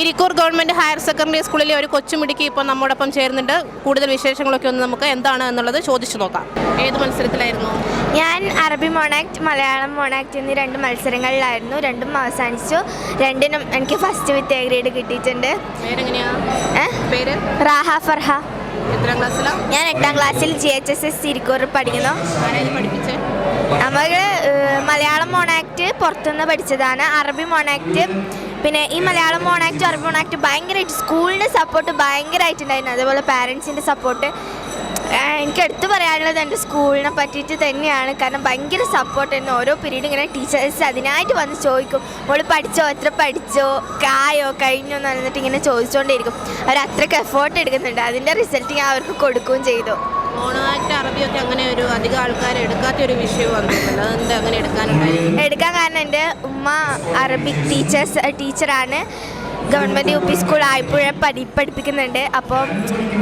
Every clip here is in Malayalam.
ഇരിക്കൂർ ഗവൺമെന്റ് ഹയർ സെക്കൻഡറി സ്കൂളിലെ ഒരു കൊച്ചുമിടുക്കി ഇപ്പോൾ നമ്മോടൊപ്പം ചേരുന്നുണ്ട്. കൂടുതൽ വിശേഷങ്ങളൊക്കെ ഒന്ന് നമുക്ക് എന്താണ് എന്നുള്ളത് ചോദിച്ചു നോക്കാം. ഏത് മത്സരത്തിലായിരുന്നു? ഞാൻ അറബി മോണാക്ട് മലയാളം മോണാക്ട് എന്നീ രണ്ട് മത്സരങ്ങളിലായിരുന്നു. രണ്ടും അവസാനിച്ചു. രണ്ടിനും എനിക്ക് ഫസ്റ്റ് വിത്ത് എ ഗ്രേഡ് കിട്ടിയിട്ടുണ്ട് പേര്? റാഹ ഫർഹ. ഞാൻ എട്ടാം ക്ലാസ്സിൽ ജി എച്ച് എസ് എസ് തിരിക്കൂറിൽ പഠിക്കുന്നു. നമ്മൾ മലയാളം മോണാക്ട് പുറത്തുനിന്ന് പഠിച്ചതാണ്. അറബി മോണാക്ട് പിന്നെ ഈ മലയാളം മോണാക്ട് അറബി മോണാക്ട് ഭയങ്കരമായിട്ട് സ്കൂളിന്റെ സപ്പോർട്ട് ഭയങ്കരമായിട്ടുണ്ടായിരുന്നു അതേപോലെ പാരൻസിന്റെ സപ്പോർട്ട് എനിക്ക് എടുത്തു പറയാനുള്ളത് എന്റെ സ്കൂളിനെ പറ്റിയിട്ട് തന്നെയാണ്. കാരണം ഭയങ്കര സപ്പോർട്ട് തന്നെ ഓരോ പീരീഡ് ഇങ്ങനെ ടീച്ചേഴ്സ് അതിനായിട്ട് വന്ന് ചോദിക്കും. ഓൾ പഠിച്ചോ? എത്ര പഠിച്ചോ? കായോ കഴിഞ്ഞോ? എന്ന് പറഞ്ഞിട്ട് ഇങ്ങനെ ചോദിച്ചുകൊണ്ടേയിരിക്കും അവർ അത്രയ്ക്ക് എഫേർട്ട് എടുക്കുന്നുണ്ട്. അതിന്റെ റിസൾട്ട് ഞാൻ അവർക്ക് കൊടുക്കുകയും ചെയ്തു. മോണോആക്ട് അറബിയൊക്കെ അങ്ങനെ ഒരു അധികം ആൾക്കാർ എടുക്കാത്ത ഒരു വിഷയമാണ് അതെന്താ അങ്ങനെ എടുക്കാനുണ്ടായി എടുക്കാൻ കാരണം എന്റെ ഉമ്മ അറബിക് ടീച്ചേഴ്സ് ടീച്ചറാണ്. Government U P school Ayappuzha പഠി പഠിപ്പിക്കുന്നുണ്ട്. അപ്പോൾ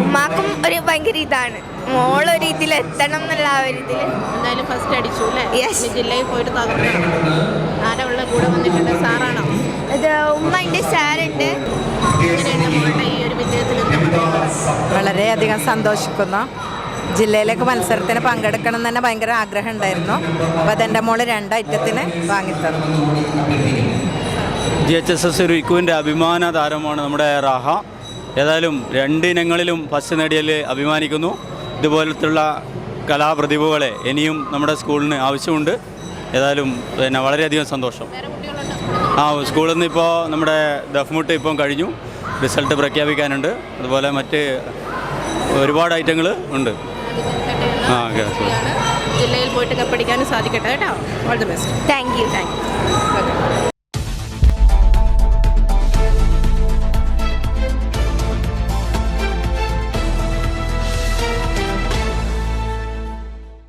ഉമ്മാക്കും ഒരു ഭയങ്കര ഇതാണ്. മോളൊരു ഇതിൽ എത്തണം എന്നുള്ള ആ ഒരു ഇതിൽ എന്തായാലും ഫസ്റ്റ് അടിച്ചു അല്ലേ? ജില്ലയിൽ പോയിട്ട് തകർക്കണം. ആരാ ഉള്ള കൂടെ വന്നിട്ടുണ്ട്? സാറാണോ? ഇത് ഉമ്മ ഉണ്ട് സാറുണ്ട് വളരെയധികം സന്തോഷിക്കുന്നു. ജില്ലയിലേക്ക് മത്സരത്തിന് പങ്കെടുക്കണം എന്ന് തന്നെ ഭയങ്കര ആഗ്രഹം ഉണ്ടായിരുന്നു. അപ്പോൾ അതെന്റെ മോൾ രണ്ട് ഐറ്റത്തിന് വാങ്ങിത്തന്നു. ജി എച്ച് എസ് എസ് റിക്കുവിന്റെ അഭിമാന താരമാണ് നമ്മുടെ റാഹ. ഏതായാലും രണ്ടിനങ്ങളിലും ഫസ്റ്റ് നേടിയതിൽ അഭിമാനിക്കുന്നു. ഇതുപോലത്തുള്ള കലാപ്രതിഭകളെ ഇനിയും നമ്മുടെ സ്കൂളിന് ആവശ്യമുണ്ട്. ഏതായാലും പിന്നെ വളരെയധികം സന്തോഷം. ആ സ്കൂളിൽ നിന്ന് ഇപ്പോൾ നമ്മുടെ ദഫ്മുട്ട് ഇപ്പം കഴിഞ്ഞു. റിസൾട്ട് പ്രഖ്യാപിക്കാനുണ്ട്. അതുപോലെ മറ്റ് ഒരുപാട് ഐറ്റങ്ങൾ ഉണ്ട്. ജില്ലയിൽ പോയിട്ട് കപ്പടിക്കാനും സാധിക്കട്ടെ കേട്ടോ. All the best thank you thank you